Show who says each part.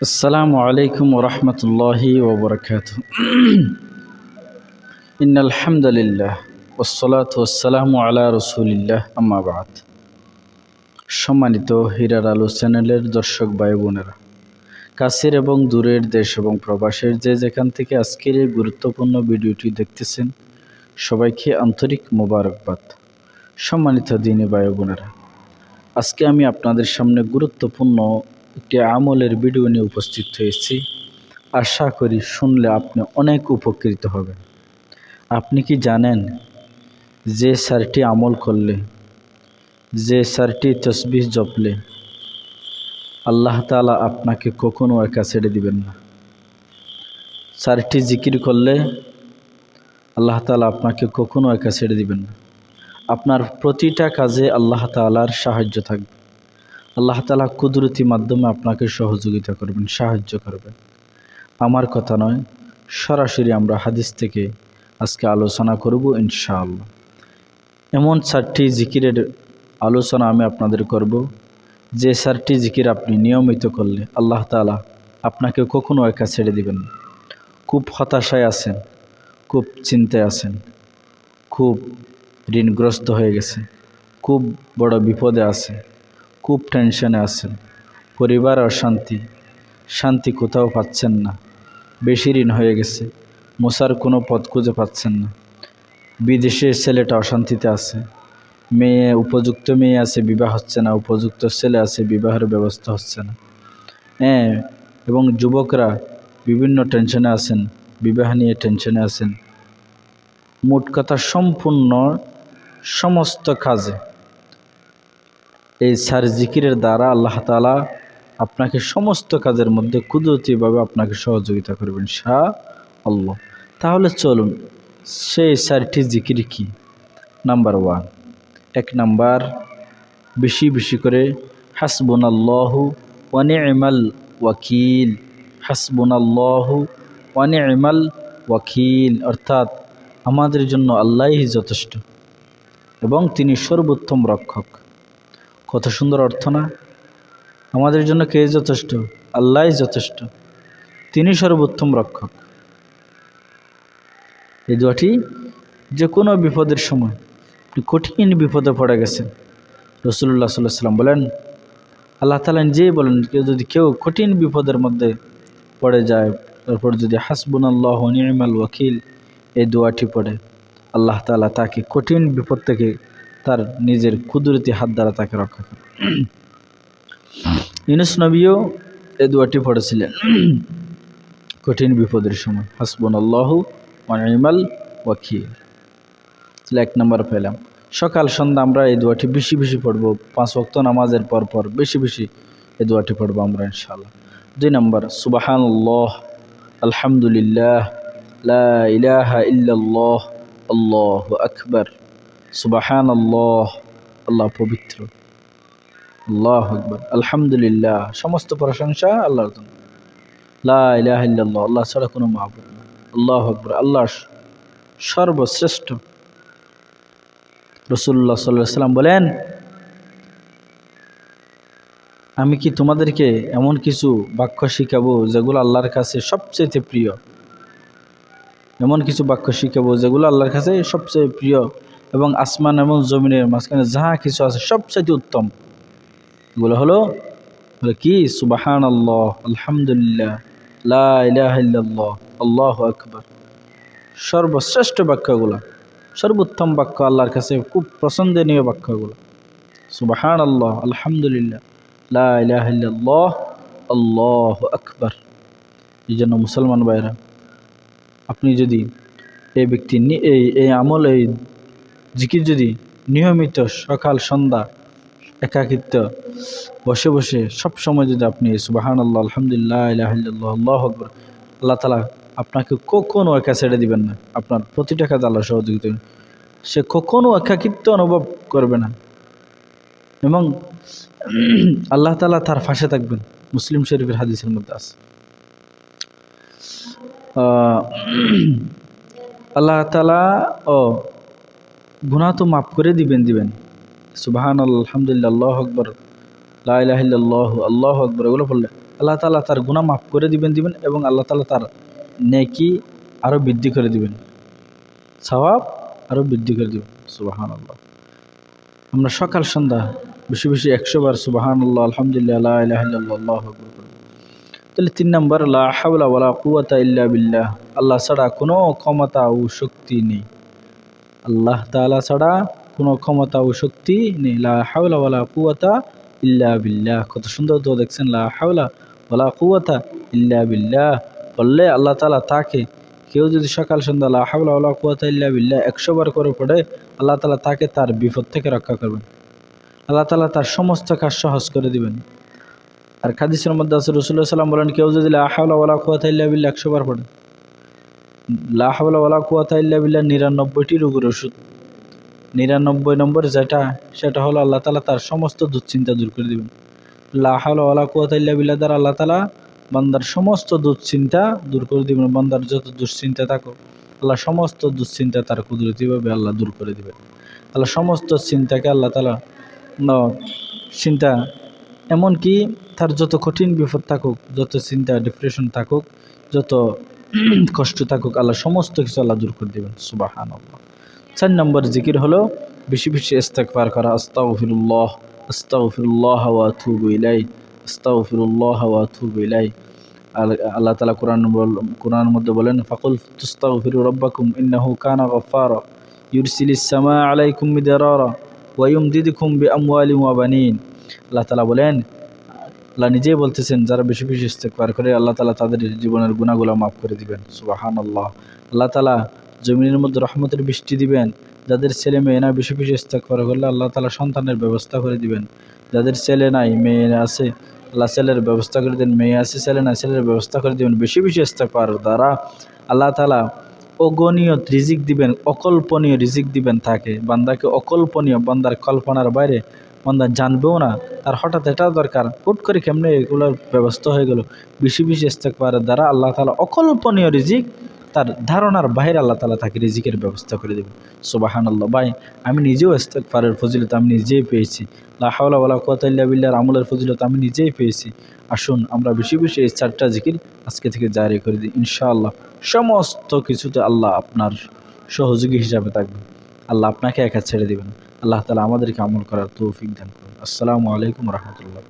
Speaker 1: السلام عليكم ورحمة الله وبركاته إن الحمد لله والصلاة والسلام على رسول الله أما بعد সম্মানিত হীরার আলো চ্যানেলের দর্শক ভাই বোনেরা কাছের এবং দূরের দেশ এবং প্রবাসের যে যেখান থেকে আজকের এই গুরুত্বপূর্ণ ভিডিওটি দেখতেছেন সবাইকে আন্তরিক মোবারকবাদ সম্মানিত দিনী ভাই বোনেরা আজকে আমি আপনাদের সামনে গুরুত্বপূর্ণ একটি আমলের ভিডিও নিয়ে উপস্থিত হয়েছি। আশা করি শুনলে আপনি অনেক উপকৃত হবেন। আপনি কি জানেন যে স্যারটি আমল করলে, যে স্যারটি তসবিহ জপলে, আল্লাহ তালা আপনাকে কখনো একা ছেড়ে দিবেন না। স্যারটি জিকির করলে, আল্লাহ তালা আপনাকে কখনো একা ছেড়ে দিবেন না। আপনার প্রতিটা কাজে আল্লাহ তালার সাহায্য থাকবে। আল্লাহ তালা কুদরতি মাধ্যমে আপনাকে সহযোগিতা করবেন, সাহায্য করবেন। আমার কথা নয়, সরাসরি আমরা হাদিস থেকে আজকে আলোচনা করব ইনশাআল্লাহ। এমন চারটি জিকিরের আলোচনা আমি আপনাদের করব। যে চারটি জিকির আপনি নিয়মিত করলে আল্লাহ তালা আপনাকে কখনো একা ছেড়ে দিবেন খুব হতাশায় আছেন, খুব চিন্তায় আছেন, খুব ঋণগ্রস্ত হয়ে গেছে, খুব বড় বিপদে আছে। খুব টেনশনে আছেন। পরিবার অশান্তি। শান্তি কোথাও পাচ্ছেন না। বেশি ঋণ হয়ে গেছে। মশার কোনো পথ খুঁজে পাচ্ছেন না। বিদেশে ছেলেটা অশান্তিতে আছে। মেয়ে, উপযুক্ত মেয়ে আছে, বিবাহ হচ্ছে না। উপযুক্ত ছেলে আছে, বিবাহের ব্যবস্থা হচ্ছে না। হ্যাঁ এবং যুবকরা বিভিন্ন টেনশনে আছেন, বিবাহ নিয়ে টেনশনে আছেন। মোট কথা সম্পূর্ণ সমস্ত কাজে এই সার জিকিরের দ্বারা আল্লাহ তালা আপনাকে সমস্ত কাজের মধ্যে কুদরতিভাবে আপনাকে সহযোগিতা করবেন শাহ আল্লাহ তাহলে চলুন, সেই চারটি জিকির কি? Number one. এক নাম্বার, বেশি বেশি করে হাসবুন আল্লাহু ওয়ানে এমাল ওয়াকিল। হাসবুন আল্লাহু ওয়ানে এমাল ওয়াকিল, অর্থাৎ আমাদের জন্য আল্লাহই যথেষ্ট এবং তিনি সর্বোত্তম রক্ষক। কত সুন্দর অর্থ না? আমাদের জন্য কে যথেষ্ট? আল্লাহ যথেষ্ট। তিনি সর্বোত্তম রক্ষক। এই দোয়াটি যে কোনো বিপদের সময় আপনি কঠিন বিপদে পড়ে গেছেন রসুল্লাহ সাল্লাহ সাল্লাম বলেন, আল্লাহ তালা নিজেই বলেন, কেউ যদি কেউ কঠিন বিপদের মধ্যে পড়ে যায়, তারপর যদি হাসবুন আল্লাহ নিয়মাল ওয়াকিল এই দোয়াটি পড়ে, আল্লাহ তালা তাকে কঠিন বিপদ থেকে তার নিজের কুদরতি হাত দ্বারা তাকে রক্ষা করে। ইউনুস নবীও এই দোয়াটি পড়েছিলেন। কঠিন বিপদের সময়। হাসবুন আল্লাহ মানিমাল তাহলে এক নম্বর পেলাম। সকাল, সন্ধ্যা আমরা এই দোয়াটি বেশি বেশি পড়ব। পাঁচ ওক্ত নামাজের পর পর বেশি বেশি এই দোয়াটি পড়ব আমরা ইনশাল্লাহ দুই নম্বর সুবাহান আল্লাহ আলহামদুলিল্লাহ, লা ইলাহা ইল্লাল্লাহ, আল্লাহ আকবর। সুবাহান আল্লাহ আল্লাহ পবিত্র। আল্লাহ আকবর। আলহামদুলিল্লাহ, সমস্ত প্রশংসা আল্লাহর জন্য। লাহ আল্লাহ ছাড়া কোনো মাহবুব না আল্লাহ আকবর আল্লাহ সর্বশ্রেষ্ঠ। রসুল্লাহ সাল্লাহ সাল্লাম বলেন, আমি কি তোমাদেরকে এমন কিছু বাক্য শিখাবো যেগুলো আল্লাহর কাছে সবচেয়ে প্রিয়? এমন কিছু বাক্য শিখাবো যেগুলো আল্লাহর কাছে সবচেয়ে প্রিয়? এবং আসমান এবং জমিনের মাঝখানে যাহা কিছু আছে সবচেয়ে উত্তম। এগুলো হলো কি? সুবাহান আল্লাহ আলহামদুলিল্লাহ লাহ আল্লাহ আকবর। সর্বশ্রেষ্ঠ বাক্যগুলো, সর্বোত্তম বাক্য আল্লাহর কাছে, খুব পছন্দনীয় বাক্যগুলো। সুবাহান আল্লাহ আলহামদুলিল্লাহ লাহ আল্লাহ আকবর। এই জন্য মুসলমান ভাইরা, আপনি যদি এই ব্যক্তি এই এই আমল, এই জিকির যদি নিয়মিত সকাল, সন্ধ্যা একাকিত্ব, বসে বসে সব সময় যদি আপনি সুবাহান আল্লাহ আলহামদুলিল্লাহ আল্লাহ আকবর, আল্লাহ তালা আপনাকে কখনও একা ছেড়ে দিবেন না। আপনার প্রতিটা কাজ আল্লাহ সহযোগিতা সে কখনও একাকিত্ব অনুভব করবে না। এবং আল্লাহ তালা তার ফাঁসে থাকবেন। মুসলিম শরীফের হাদিসের মধ্যে আছে। আল্লাহ তালা ও গুণা তো মাফ করে দিবেন দিবেন। সুবাহান আলহামদুলিল্লাহ, আল্লাহ আকবর। লাহ আল্লাহ আল্লাহ আকবর, এগুলো বললে আল্লাহ তালা তার গুণা মাফ করে দিবেন দিবেন এবং আল্লাহ তালা তার নেকি আরও বৃদ্ধি করে দিবেন। সওয়াব আরও বৃদ্ধি করে দিবেন সুবাহান আল্লাহ আমরা সকাল সন্ধ্যা বেশি বেশি একশো বার সুবাহান আল্লাহ আলহামদুলিল্লাহ আল্লাহ তাহলে তিন নম্বর, লা হাওলা ওয়ালা কুয়াতা ইল্লা বিল্লাহ। আল্লাহ ছাড়া কোনো ক্ষমতা ও শক্তি নেই। আল্লাহ তাআলা ছাড়া কোনো ক্ষমতা ও শক্তি নেই। লা হাওলা ওয়ালা কুয়াতা ইল্লা বিল্লাহ। কত সুন্দর তো দেখছেন। লা হাওলা ওয়ালা কুয়াতা ইল্লা বিল্লাহ। বললে আল্লাহ তালা তাকে কেউ যদি সকাল, সন্ধ্যা লা হাওলা ওয়ালা কুয়াতা ইল্লা বিল্লাহ একশো বার করে পড়ে, আল্লাহ তালা তাকে তার বিপদ থেকে রক্ষা করবেন। আল্লাহ তালা তার সমস্ত কাজ সহজ করে দিবেন। আর খাদিসের মধ্যে আছে রসুল্লাহ সাল্লাম বলেন, কেউ যদি ওয়ালা কুয়াতা ইল্লা বিল্লাহ একশো বার পড়ে ওয়ালা কুয়াতা ইল্লা বিল্লাহ, নিরানব্বইটি রোগের ওষুধ। নিরানব্বই নম্বর যেটা, সেটা হলো আল্লাহ তালা তার সমস্ত দুশ্চিন্তা দূর করে দেবেন। ওয়ালা কুয়াতা ইল্লা বিল্লাহ দ্বারা আল্লাহ তালা বান্দার সমস্ত দুশ্চিন্তা দূর করে দিবেন। বান্দার যত দুশ্চিন্তা থাকো আল্লাহ সমস্ত দুশ্চিন্তা তার কুদরতিভাবে আল্লাহ দূর করে দিবেন। আল্লাহ সমস্ত চিন্তাকে আল্লাহ তালা চিন্তা এমনকি তার যত কঠিন বিপদ থাকুক, যত চিন্তা ডিপ্রেশন থাকুক, যত কষ্ট থাকুক, আল্লাহ সমস্ত কিছু আল্লাহ দূর করে দেবেন। সুবাহান আল্লাহ চার নম্বর জিকির হলো, বেশি বেশি ইস্তেকবার করা, আস্তাগফিরুল্লাহ আস্তাগফিরুল্লাহ ওয়া আতুবু ইলাই আস্তাগফিরুল্লাহ ওয়া আতুবু ইলাই আল্লাহ তাআলা কোরআন কোরআনের মধ্যে বলেন, ফাকুল তুস্তাগফিরু রাব্বাকুম ইন্নাহু কানা গাফফারা, ইউরসিলিস সামা আলাইকুম মিদরারা ওয়া ইউমদিদুকুম বিআমওয়ালিন ওয়া বানিন। আল্লাহ তালা বলেন আল্লাহ নিজেই বলতেছেন, যারা বেশি বেশি ইস্তেকবার করে, আল্লাহ তালা তাদের জীবনের গুণাগুলো মাফ করে দিবেন। সুবাহান আল্লাহ আল্লাহ তালা জমিনের মধ্যে রহমতের বৃষ্টি দিবেন। যাদের ছেলে মেয়ে না বেশি বেশি ইস্তেকবার করলে আল্লাহ তালা সন্তানের ব্যবস্থা করে দিবেন। যাদের ছেলে নাই, মেয়ে আছে, আল্লাহ ছেলের ব্যবস্থা করে দেন মেয়ে আছে, ছেলে নাই, ছেলের ব্যবস্থা করে দিবেন। বেশি বেশি ইস্তেকবার দ্বারা আল্লাহ তালা অগণীয় রিজিক দিবেন, অকল্পনীয় রিজিক দিবেন তাকে। বান্দাকে অকল্পনীয়, বান্দার কল্পনার বাইরে বান্দা জানবেও না। তার হঠাৎ এটা দরকার, হুট করে কেমনে এগুলোর ব্যবস্থা হয়ে গেল। বেশি বেশি ইস্তেকবারের দ্বারা আল্লাহ তালা অকল্পনীয় রিজিক তার ধারণার বাইরে আল্লাহ তালা তাকে রিজিকের ব্যবস্থা করে দেবে সুবাহান আল্লাহ ভাই, আমি নিজেও ইস্তেকবারের ফজিলত আমি নিজেই পেয়েছি। লাহাউলা কোয়াতাল্লা বিল্লার আমলের ফজিলত আমি নিজেই পেয়েছি। আসুন, আমরা বেশি বেশি এই চারটা জিকির আজকে থেকে জারি করে দিই। ইনশাআল্লাহ, সমস্ত কিছুতে আল্লাহ আপনার সহযোগী হিসাবে থাকবে আল্লাহ আপনাকে একা ছেড়ে দেবেন। আল্লাহ তালা আমাদেরকে আমল করার তৌফিক দান করুন। আসসালামু আলাইকুম রহমতুল্লাহ।